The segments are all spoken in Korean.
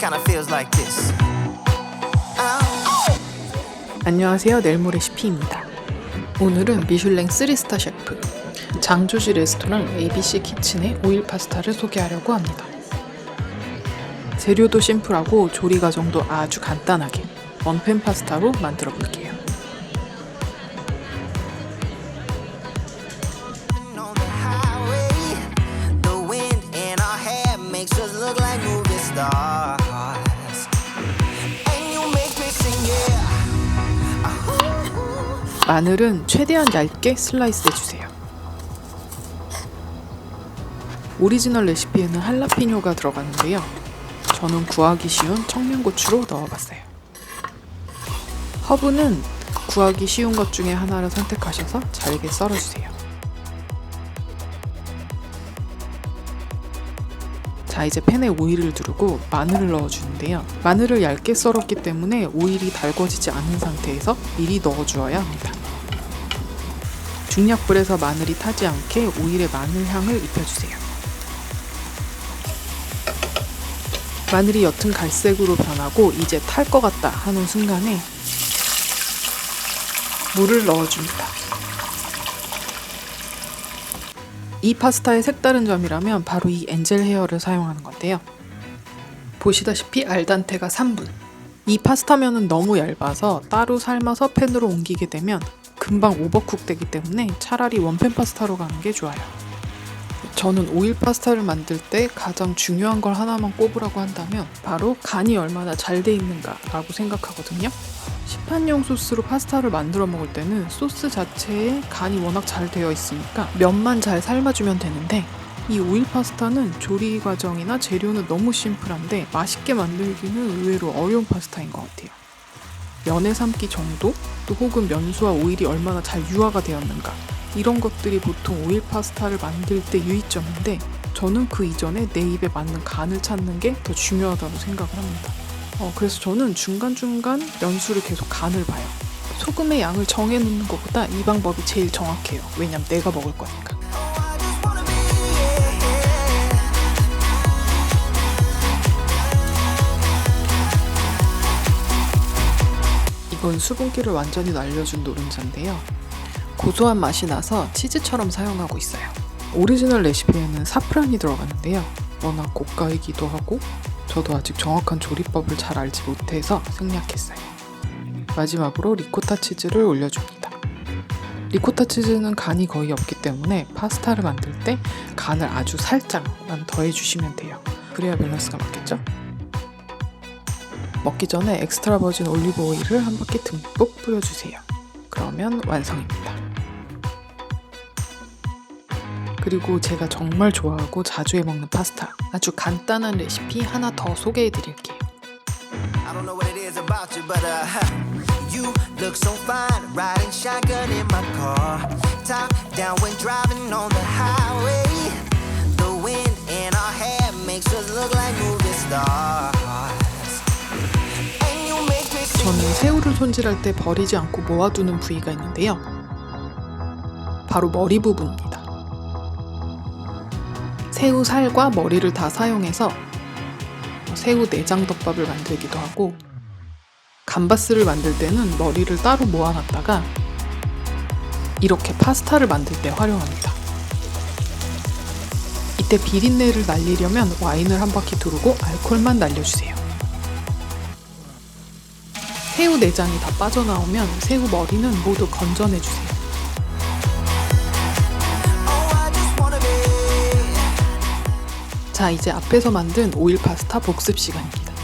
kinda feels like this. Oh. 안녕하세요. 넬모레 시피입니다. 오늘은 미슐랭 3스타 셰프 장조지 레스토랑 ABC 키친의 오일 파스타를 소개하려고 합니다. 재료도 심플하고 조리 과정도 아주 간단하게 원팬 파스타로 만들어 볼게요. 마늘은 최대한 얇게 슬라이스 해주세요. 오리지널 레시피에는 할라피뇨가 들어가는데요. 저는 구하기 쉬운 청양고추로 넣어봤어요. 허브는 구하기 쉬운 것 중에 하나를 선택하셔서 잘게 썰어주세요. 자 이제 팬에 오일을 두르고 마늘을 넣어주는데요. 마늘을 얇게 썰었기 때문에 오일이 달궈지지 않은 상태에서 미리 넣어주어야 합니다. 중약불에서 마늘이 타지 않게 오일에 마늘 향을 입혀주세요. 마늘이 옅은 갈색으로 변하고 이제 탈 것 같다 하는 순간에 물을 넣어줍니다. 이 파스타의 색다른 점이라면 바로 이 엔젤 헤어를 사용하는 건데요. 보시다시피 알단테가 3분. 이 파스타면은 너무 얇아서 따로 삶아서 팬으로 옮기게 되면 금방 오버쿡 되기 때문에 차라리 원팬 파스타로 가는 게 좋아요. 저는 오일 파스타를 만들 때 가장 중요한 걸 하나만 꼽으라고 한다면 바로 간이 얼마나 잘 돼 있는가라고 생각하거든요. 시판용 소스로 파스타를 만들어 먹을 때는 소스 자체에 간이 워낙 잘 되어 있으니까 면만 잘 삶아주면 되는데 이 오일 파스타는 조리 과정이나 재료는 너무 심플한데 맛있게 만들기는 의외로 어려운 파스타인 것 같아요. 면의 삶기 정도, 또 혹은 면수와 오일이 얼마나 잘 유화가 되었는가 이런 것들이 보통 오일 파스타를 만들 때 유의점인데 저는 그 이전에 내 입에 맞는 간을 찾는 게 더 중요하다고 생각을 합니다. 어, 그래서 저는 중간중간 면수를 계속 간을 봐요. 소금의 양을 정해놓는 것보다 이 방법이 제일 정확해요. 왜냐면 내가 먹을 거니까. 이건 수분기를 완전히 날려준 노른자인데요. 고소한 맛이 나서 치즈처럼 사용하고 있어요. 오리지널 레시피에는 사프란이 들어가는데요. 워낙 고가이기도 하고 저도 아직 정확한 조리법을 잘 알지 못해서 생략했어요. 마지막으로 리코타 치즈를 올려줍니다. 리코타 치즈는 간이 거의 없기 때문에 파스타를 만들 때 간을 아주 살짝만 더해주시면 돼요. 그래야 밸런스가 맞겠죠? 먹기 전에 엑스트라 버진 올리브 오일을 한 바퀴 듬뿍 뿌려주세요. 그러면 완성입니다. 그리고 제가 정말 좋아하고 자주 해먹는 파스타. 아주 간단한 레시피 하나 더 소개해 드릴게요. Uh, makes us look like movie stars. 새우를 손질할 때 버리지 않고 모아두는 부위가 있는데요. 바로 머리 부분입니다. 새우 살과 머리를 다 사용해서 새우 내장 덮밥을 만들기도 하고 감바스를 만들 때는 머리를 따로 모아놨다가 이렇게 파스타를 만들 때 활용합니다. 이때 비린내를 날리려면 와인을 한 바퀴 두르고 알콜만 날려주세요. 새우 내장이 다 빠져나오면 새우 머리는 모두 건져내주세요. 자, 이제 앞에서 만든 오일 파스타 복습 시간입니다.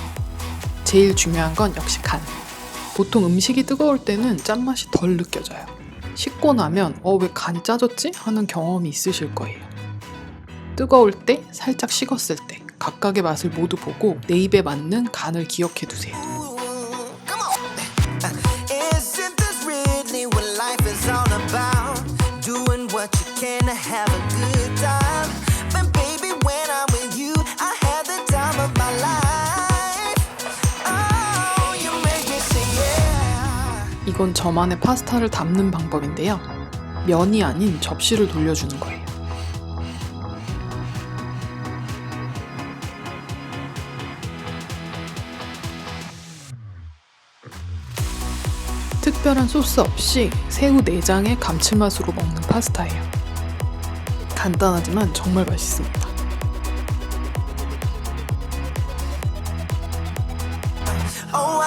제일 중요한 건 역시 간. 보통 음식이 뜨거울 때는 짠맛이 덜 느껴져요. 식고 나면 어, 왜 간이 짜졌지? 하는 경험이 있으실 거예요. 뜨거울 때, 살짝 식었을 때, 각각의 맛을 모두 보고 내 입에 맞는 간을 기억해 두세요. What you can to have a good time. But baby, when I'm with you, I have the time of my life. Oh, you make me say yeah. 이건 저만의 파스타를 담는 방법인데요. 면이 아닌 접시를 돌려주는 거예요. 특별한 소스 없이 새우 내장의 감칠맛으로 먹는 파스타예요. 간단하지만 정말 맛있습니다. Oh,